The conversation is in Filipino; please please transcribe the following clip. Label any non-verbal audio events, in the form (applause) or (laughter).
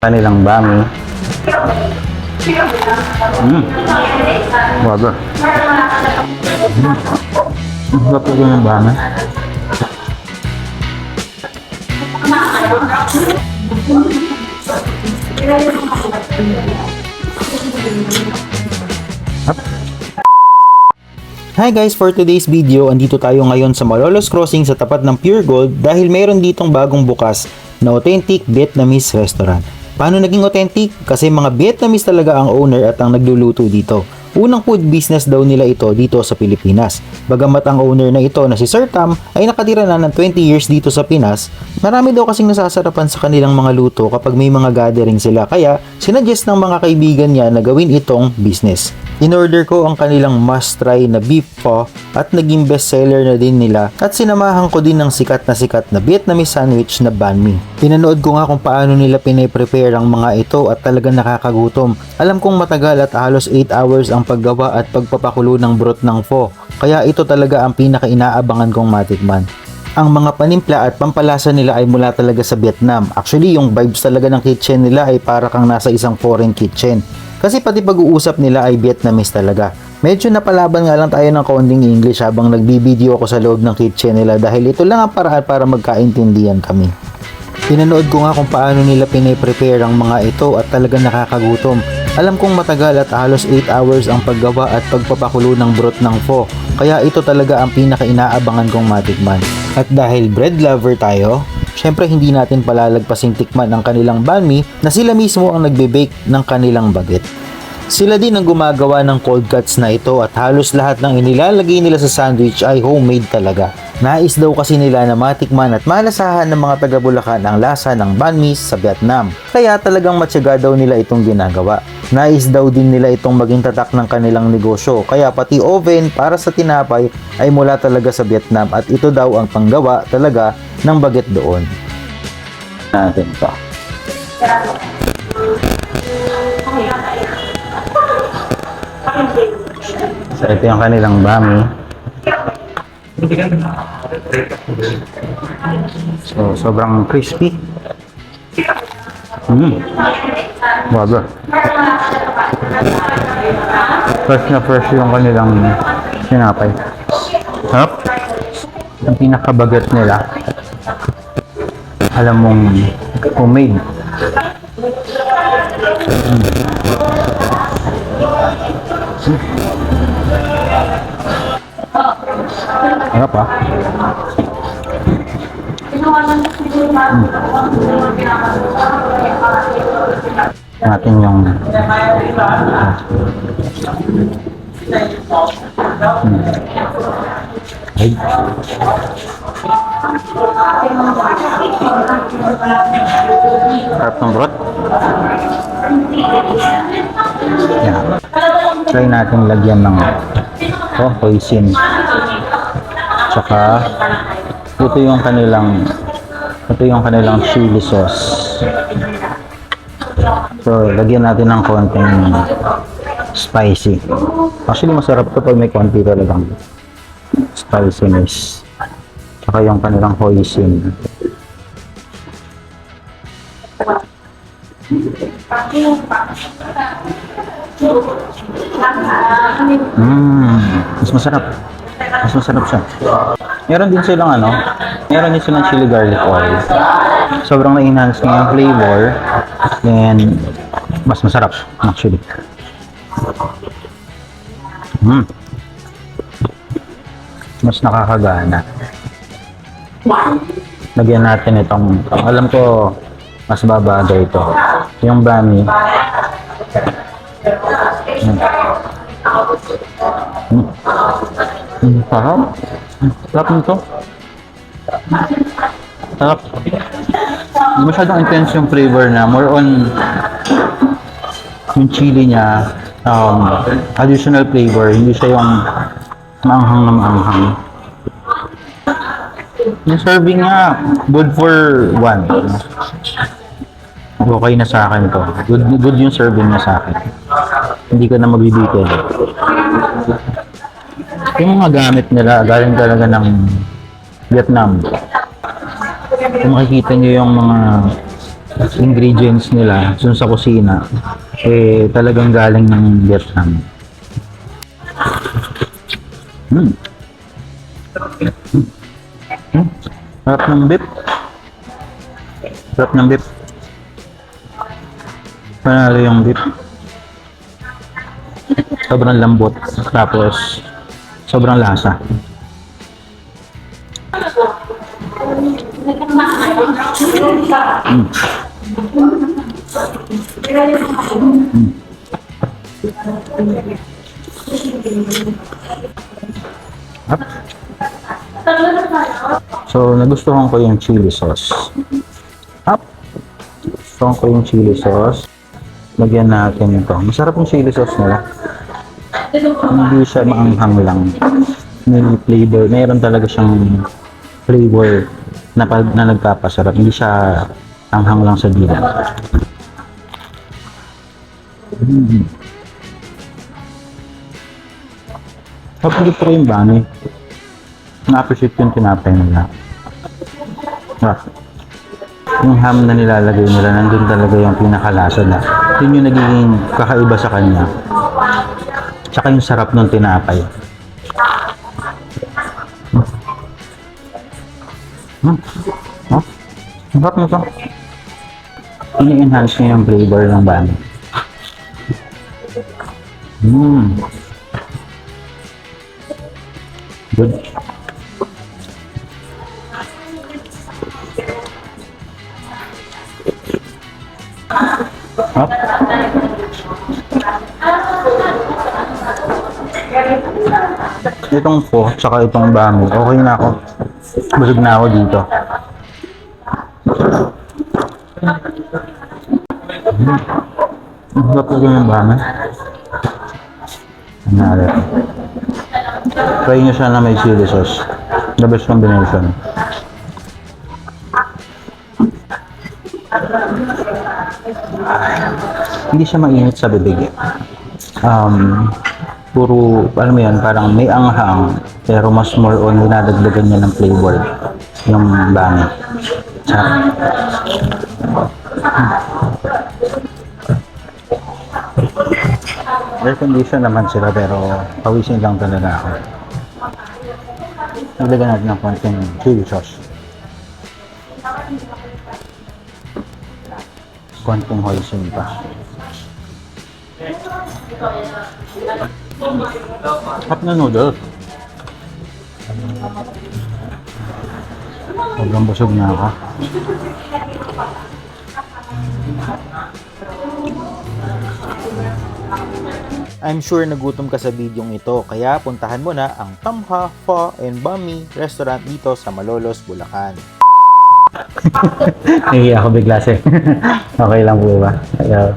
kanilang bami. Mm. Mm. Ang sarap po yung bami. Hi guys, for today's video, andito tayo ngayon sa Malolos Crossing sa tapat ng Pure Gold dahil meron ditong bagong bukas na authentic Vietnamese restaurant. Paano naging authentic? Kasi mga Vietnamese talaga ang owner at ang nagluluto dito. Unang food business daw nila ito dito sa Pilipinas. Bagamat ang owner na ito na si Sir Tam ay nakatira na ng 20 years dito sa Pinas, marami daw kasing nasasarapan sa kanilang mga luto kapag may mga gathering sila kaya sinuggest ng mga kaibigan niya na gawin itong business. In-order ko ang kanilang must-try na beef pho at naging bestseller na din nila at sinamahan ko din ng sikat na sikat na Vietnamese sandwich na banh mi. Pinanood ko nga kung paano nila pine-prepare ang mga ito at talagang nakakagutom. Alam kong matagal at halos 8 hours ang paggawa at pagpapakulo ng broth ng pho. Kaya ito talaga ang pinaka-inaabangan kong matikman. Ang mga panimpla at pampalasa nila ay mula talaga sa Vietnam. Actually, yung vibes talaga ng kitchen nila ay para kang nasa isang foreign kitchen. Kasi pati pag-uusap nila ay Vietnamese talaga. Medyo napalaban nga lang tayo ng konting English habang nagbibideo ako sa loob ng kitchen nila dahil ito lang ang paraan para magkaintindihan kami. Pinanood ko nga kung paano nila pine-prepare ang mga ito at talagang nakakagutom. Alam kong matagal at halos 8 hours ang paggawa at pagpapakulo ng broth ng pho. Kaya ito talaga ang pinaka-inaabangan kong matikman. At dahil bread lover tayo, syempre hindi natin palalagpasing tikman ang kanilang banh mi na sila mismo ang nagbe-bake ng kanilang baget. Sila din ang gumagawa ng cold cuts na ito at halos lahat ng inilalagay nila sa sandwich ay homemade talaga. Nais daw kasi nila na matikman at malasahan ng mga taga Bulacan ang lasa ng banh mi sa Vietnam. Kaya talagang matyaga daw nila itong ginagawa. Nais daw din nila itong maging tatak ng kanilang negosyo. Kaya pati oven para sa tinapay ay mula talaga sa Vietnam at ito daw ang panggawa talaga ng baget doon. Natin to. So, ito yung kanilang bami. So, sobrang crispy. Mm. Baga. Fresh na fresh yung kanilang sinapay. Harap. Ang pinakabagat nila. Alam mong homemade. Harap ah. Natin yung ay. Harap ng broth. Yan. Try natin lagyan ng oh, hoisin. Tsaka ito yung kanilang ito yung kanilang chili sauce. So, lagyan natin ng konting spicy. Actually, masarap to pag may konti talagang spiciness. Tsaka yung kanilang hoisin. Mmm, mas masarap. Mas masarap siya. Meron din silang ano, meron din silang chili garlic oil. Sobrang na-enhance niya yung flavor. Then, mas masarap actually. Mm. Mas nakakagana. Lagyan natin itong, alam ko, mas babagay ito. Yung bami. Mm. Mm. Sarap. Sarap nito. Sarap. Masyadong intense yung flavor na. More on yung chili niya. Um, additional flavor. Hindi siya yung maanghang na maanghang. Yung serving niya, good for one. Okay na sa akin to. Good, good yung serving niya sa akin. Hindi ko na mabibitin. Yung mga gamit nila, galing talaga ng Vietnam. Kung makikita niyo yung mga ingredients nila dun sa kusina, eh, talagang galing ng Vietnam. Hmm. Hmm. Sarap ng beef. Sarap ng beef. Panalo yung beef. Sobrang lambot. Tapos, sobrang lasa. Mm. Up. So, nagustuhan ko yung chili sauce. Up. Gustuhan ko yung chili sauce. Lagyan natin ito. Masarap yung chili sauce nila. Hindi siya maanghang lang. May flavor. Meron talaga siyang flavor na, na nagpapasarap. Hindi siya anghang lang sa dila. Mm. Kapag ko yung bani, na-appreciate yung tinapay nila. Ah. Yung ham na nilalagay nila, nandun talaga yung pinakalasa na. Yun yung nagiging kakaiba sa kanya. Tsaka yung sarap ng tinapay. Hmm. Oh, ang sarap nito. Ini-enhance niya yung flavor ng bani. Hmm. Good. Itong po, tsaka itong bami, okay na ako. Busog na ako dito. Ang sarap talaga ng bami. Nalit. Try nyo siya na may chili sauce. The best combination. Hindi siya mainit sa bibig. Um, puro, alam mo yan, parang may anghang, pero mas more on dinadagdagan niya ng flavor yung bami. Sarap. Air condition naman sila pero pawisin lang talaga ako. Naglagan natin ng konting chili sauce. Konting hoisin pa. Hap na noodles. Sobrang busog na ako. I'm sure nagutom ka sa bidyong ito kaya puntahan mo na ang Tamha Pho and Bami restaurant dito sa Malolos, Bulacan. Nahiya ako bigla sir. (laughs) okay lang po ba? Hello.